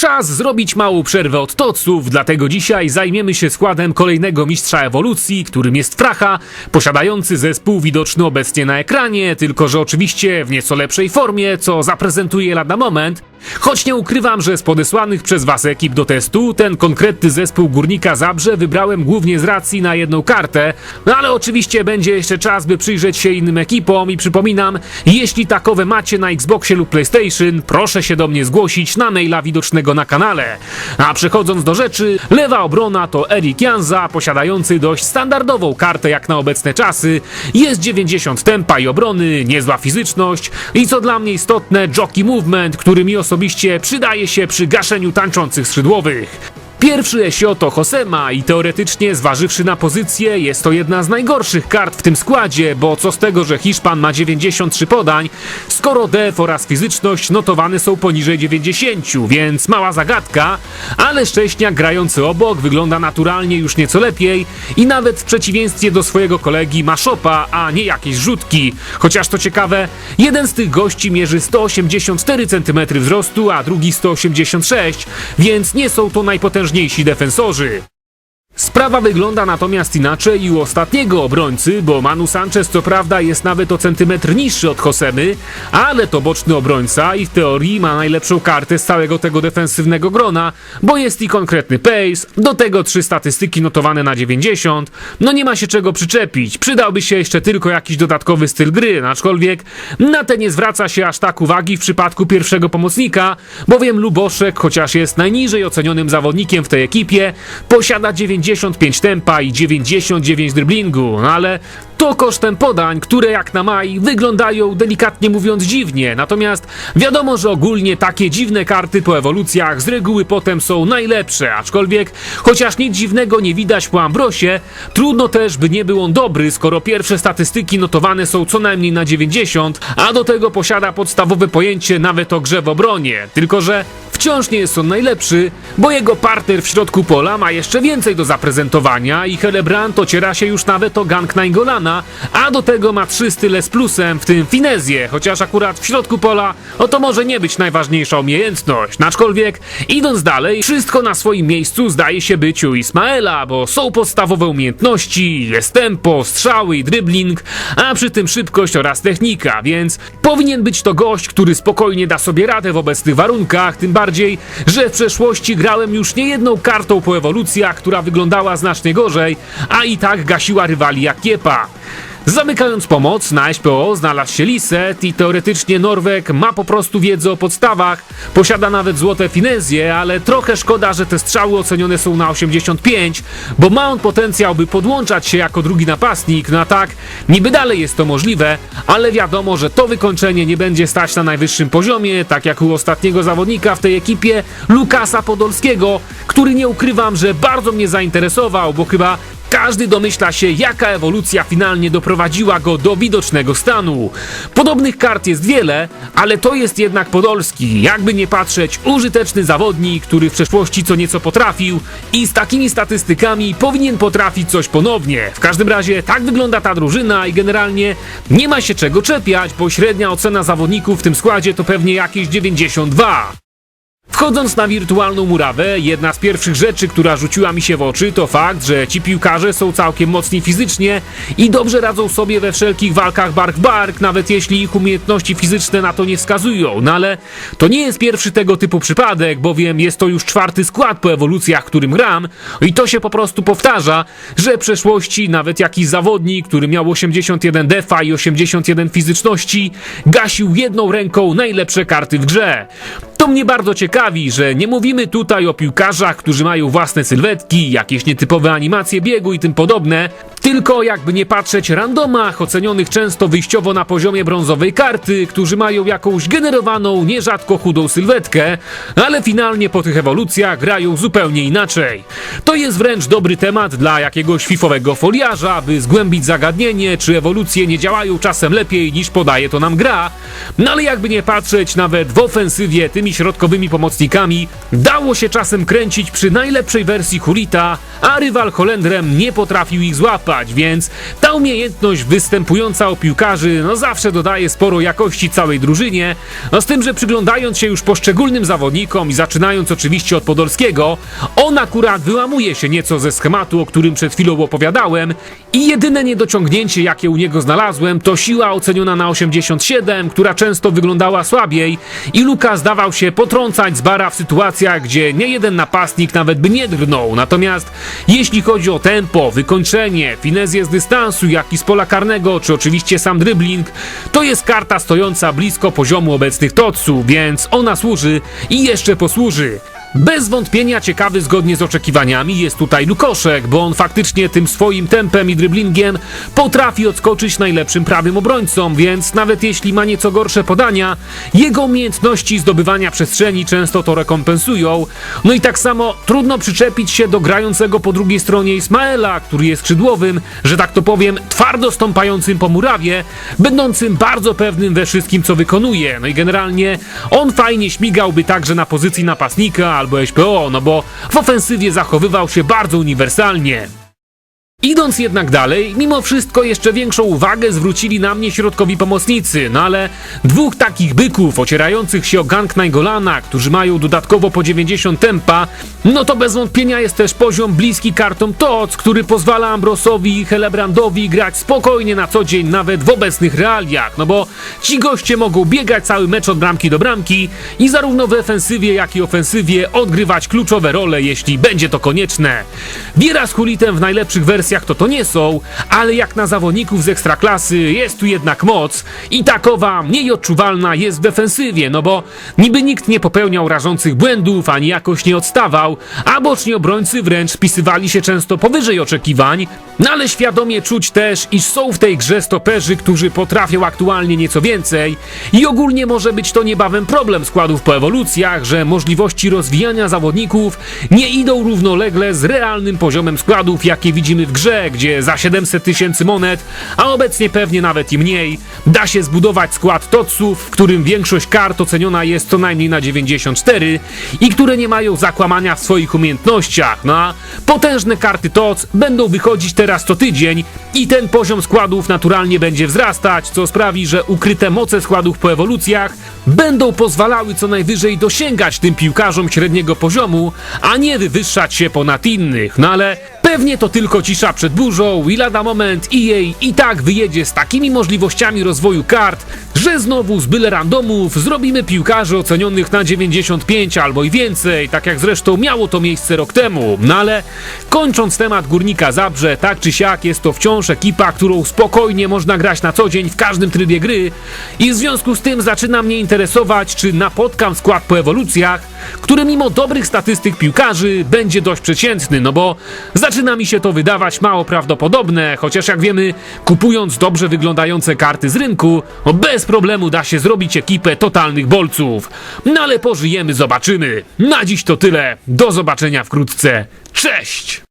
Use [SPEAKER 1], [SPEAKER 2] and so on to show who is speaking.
[SPEAKER 1] Czas zrobić małą przerwę od toców, dlatego dzisiaj zajmiemy się składem kolejnego mistrza ewolucji, którym jest Fracha, posiadający zespół widoczny obecnie na ekranie, tylko że oczywiście w nieco lepszej formie, co zaprezentuję lada moment. Choć nie ukrywam, że z podesłanych przez was ekip do testu, ten konkretny zespół Górnika Zabrze wybrałem głównie z racji na jedną kartę, no ale oczywiście będzie jeszcze czas, by przyjrzeć się innym ekipom i przypominam, jeśli takowe macie na Xboxie lub PlayStation, proszę się do mnie zgłosić na maila widocznego na kanale. A przechodząc do rzeczy, lewa obrona to Erik Janza, posiadający dość standardową kartę jak na obecne czasy, jest 90 tempa i obrony, niezła fizyczność i co dla mnie istotne, jockey movement, który mi osobiście przydaje się przy gaszeniu tańczących skrzydłowych. Pierwszy Esio to Hosema i teoretycznie zważywszy na pozycję jest to jedna z najgorszych kart w tym składzie, bo co z tego, że Hiszpan ma 93 podań, skoro def oraz fizyczność notowane są poniżej 90, więc mała zagadka, ale Szcześniak grający obok wygląda naturalnie już nieco lepiej i nawet w przeciwieństwie do swojego kolegi ma szopa, a nie jakieś rzutki. Chociaż to ciekawe, jeden z tych gości mierzy 184 cm wzrostu, a drugi 186, więc nie są to najpotężniejsi defensorzy. Sprawa wygląda natomiast inaczej i u ostatniego obrońcy, bo Manu Sanchez co prawda jest nawet o centymetr niższy od Hosemy, ale to boczny obrońca i w teorii ma najlepszą kartę z całego tego defensywnego grona, bo jest i konkretny pace, do tego trzy statystyki notowane na 90, no nie ma się czego przyczepić, przydałby się jeszcze tylko jakiś dodatkowy styl gry, aczkolwiek na te nie zwraca się aż tak uwagi w przypadku pierwszego pomocnika, bowiem Luboszek, chociaż jest najniżej ocenionym zawodnikiem w tej ekipie, posiada 90 95 tempa i 99 driblingu, no ale to kosztem podań, które jak na maj wyglądają delikatnie mówiąc dziwnie. Natomiast wiadomo, że ogólnie takie dziwne karty po ewolucjach z reguły potem są najlepsze, aczkolwiek chociaż nic dziwnego nie widać po Ambrosie, trudno też by nie był on dobry, skoro pierwsze statystyki notowane są co najmniej na 90, a do tego posiada podstawowe pojęcie nawet o grze w obronie. Tylko, że Wciąż nie jest on najlepszy, bo jego partner w środku pola ma jeszcze więcej do zaprezentowania i Helebrand ociera się już nawet o gang Naingolana, a do tego ma trzy style z plusem, w tym finezję, chociaż akurat w środku pola o to może nie być najważniejsza umiejętność. Aczkolwiek, idąc dalej, wszystko na swoim miejscu zdaje się być u Ismaela, bo są podstawowe umiejętności, jest tempo, strzały i dribbling, a przy tym szybkość oraz technika, więc powinien być to gość, który spokojnie da sobie radę w obecnych warunkach, tym bardziej że w przeszłości grałem już nie jedną kartą po ewolucjach, która wyglądała znacznie gorzej, a i tak gasiła rywali jak kiepa. Zamykając pomoc, na SPO znalazł się Liset i teoretycznie Norweg ma po prostu wiedzę o podstawach, posiada nawet złote finezje, ale trochę szkoda, że te strzały ocenione są na 85, bo ma on potencjał, by podłączać się jako drugi napastnik, no a tak, niby dalej jest to możliwe, ale wiadomo, że to wykończenie nie będzie stać na najwyższym poziomie, tak jak u ostatniego zawodnika w tej ekipie, Lukasa Podolskiego, który nie ukrywam, że bardzo mnie zainteresował, bo chyba każdy domyśla się, jaka ewolucja finalnie doprowadziła go do widocznego stanu. Podobnych kart jest wiele, ale to jest jednak Podolski. Jakby nie patrzeć, użyteczny zawodnik, który w przeszłości co nieco potrafił i z takimi statystykami powinien potrafić coś ponownie. W każdym razie tak wygląda ta drużyna i generalnie nie ma się czego czepiać, bo średnia ocena zawodników w tym składzie to pewnie jakieś 92. Wchodząc na wirtualną murawę, jedna z pierwszych rzeczy, która rzuciła mi się w oczy, to fakt, że ci piłkarze są całkiem mocni fizycznie i dobrze radzą sobie we wszelkich walkach bark w bark, nawet jeśli ich umiejętności fizyczne na to nie wskazują. No ale to nie jest pierwszy tego typu przypadek, bowiem jest to już czwarty skład po ewolucjach, którym gram i to się po prostu powtarza, że w przeszłości nawet jakiś zawodnik, który miał 81 defa i 81 fizyczności, gasił jedną ręką najlepsze karty w grze. To mnie bardzo ciekawi, że nie mówimy tutaj o piłkarzach, którzy mają własne sylwetki, jakieś nietypowe animacje biegu i tym podobne, tylko jakby nie patrzeć randomach, ocenionych często wyjściowo na poziomie brązowej karty, którzy mają jakąś generowaną, nierzadko chudą sylwetkę, ale finalnie po tych ewolucjach grają zupełnie inaczej. To jest wręcz dobry temat dla jakiegoś fifowego foliarza, by zgłębić zagadnienie, czy ewolucje nie działają czasem lepiej niż podaje to nam gra, No ale jakby nie patrzeć, nawet w ofensywie tymi środkowymi pomocnikami dało się czasem kręcić przy najlepszej wersji Hulita, a rywal Holendrem nie potrafił ich złapać, więc ta umiejętność występująca o piłkarzy no zawsze dodaje sporo jakości całej drużynie, no z tym, że przyglądając się już poszczególnym zawodnikom i zaczynając oczywiście od Podolskiego, on akurat wyłamuje się nieco ze schematu, o którym przed chwilą opowiadałem i jedyne niedociągnięcie, jakie u niego znalazłem, to siła oceniona na 87, która często wyglądała słabiej i Luka zdawał się potrącać z bara w sytuacjach, gdzie nie jeden napastnik nawet by nie drgnął. Natomiast jeśli chodzi o tempo, wykończenie, finezję z dystansu, jak i z pola karnego, czy oczywiście sam dribbling, to jest karta stojąca blisko poziomu obecnych Totsu, więc ona służy i jeszcze posłuży. Bez wątpienia ciekawy zgodnie z oczekiwaniami jest tutaj Lukoszek, bo on faktycznie tym swoim tempem i dribblingiem potrafi odskoczyć najlepszym prawym obrońcom, więc nawet jeśli ma nieco gorsze podania, jego umiejętności zdobywania przestrzeni często to rekompensują. No i tak samo trudno przyczepić się do grającego po drugiej stronie Ismaela, który jest skrzydłowym, że tak to powiem, twardo stąpającym po murawie, będącym bardzo pewnym we wszystkim co wykonuje. No i generalnie on fajnie śmigałby także na pozycji napastnika albo SPO, no bo w ofensywie zachowywał się bardzo uniwersalnie. Idąc jednak dalej, mimo wszystko jeszcze większą uwagę zwrócili na mnie środkowi pomocnicy, no ale dwóch takich byków ocierających się o gang Naingolana, którzy mają dodatkowo po 90 tempa, no to bez wątpienia jest też poziom bliski kartom TOC, który pozwala Ambrosowi i Helebrandowi grać spokojnie na co dzień nawet w obecnych realiach, no bo ci goście mogą biegać cały mecz od bramki do bramki i zarówno w defensywie jak i ofensywie odgrywać kluczowe role, jeśli będzie to konieczne. Wiera z Hulitem w najlepszych wersjach to to nie są, ale jak na zawodników z ekstraklasy jest tu jednak moc i takowa mniej odczuwalna jest w defensywie, no bo niby nikt nie popełniał rażących błędów, ani jakoś nie odstawał, a boczni obrońcy wręcz spisywali się często powyżej oczekiwań, no ale świadomie czuć też, iż są w tej grze stoperzy, którzy potrafią aktualnie nieco więcej i ogólnie może być to niebawem problem składów po ewolucjach, że możliwości rozwijania zawodników nie idą równolegle z realnym poziomem składów, jakie widzimy w grze, gdzie za 700 tysięcy monet, a obecnie pewnie nawet i mniej, da się zbudować skład totsów, w którym większość kart oceniona jest co najmniej na 94 i które nie mają zakłamania w swoich umiejętnościach, no a potężne karty tots będą wychodzić teraz co tydzień i ten poziom składów naturalnie będzie wzrastać, co sprawi, że ukryte moce składów po ewolucjach będą pozwalały co najwyżej dosięgać tym piłkarzom średniego poziomu, a nie wywyższać się ponad innych, no ale Pewnie to tylko cisza przed burzą i lada moment EA i tak wyjedzie z takimi możliwościami rozwoju kart, że znowu z byle randomów zrobimy piłkarzy ocenionych na 95 albo i więcej, tak jak zresztą miało to miejsce rok temu. No ale kończąc temat Górnika Zabrze, tak czy siak jest to wciąż ekipa, którą spokojnie można grać na co dzień w każdym trybie gry i w związku z tym zaczyna mnie interesować, czy napotkam skład po ewolucjach, który mimo dobrych statystyk piłkarzy będzie dość przeciętny, no bo zaczyna mi się to wydawać mało prawdopodobne, chociaż jak wiemy, kupując dobrze wyglądające karty z rynku, no bez problemu da się zrobić ekipę totalnych bolców. No ale pożyjemy, zobaczymy. Na dziś to tyle. Do zobaczenia wkrótce. Cześć!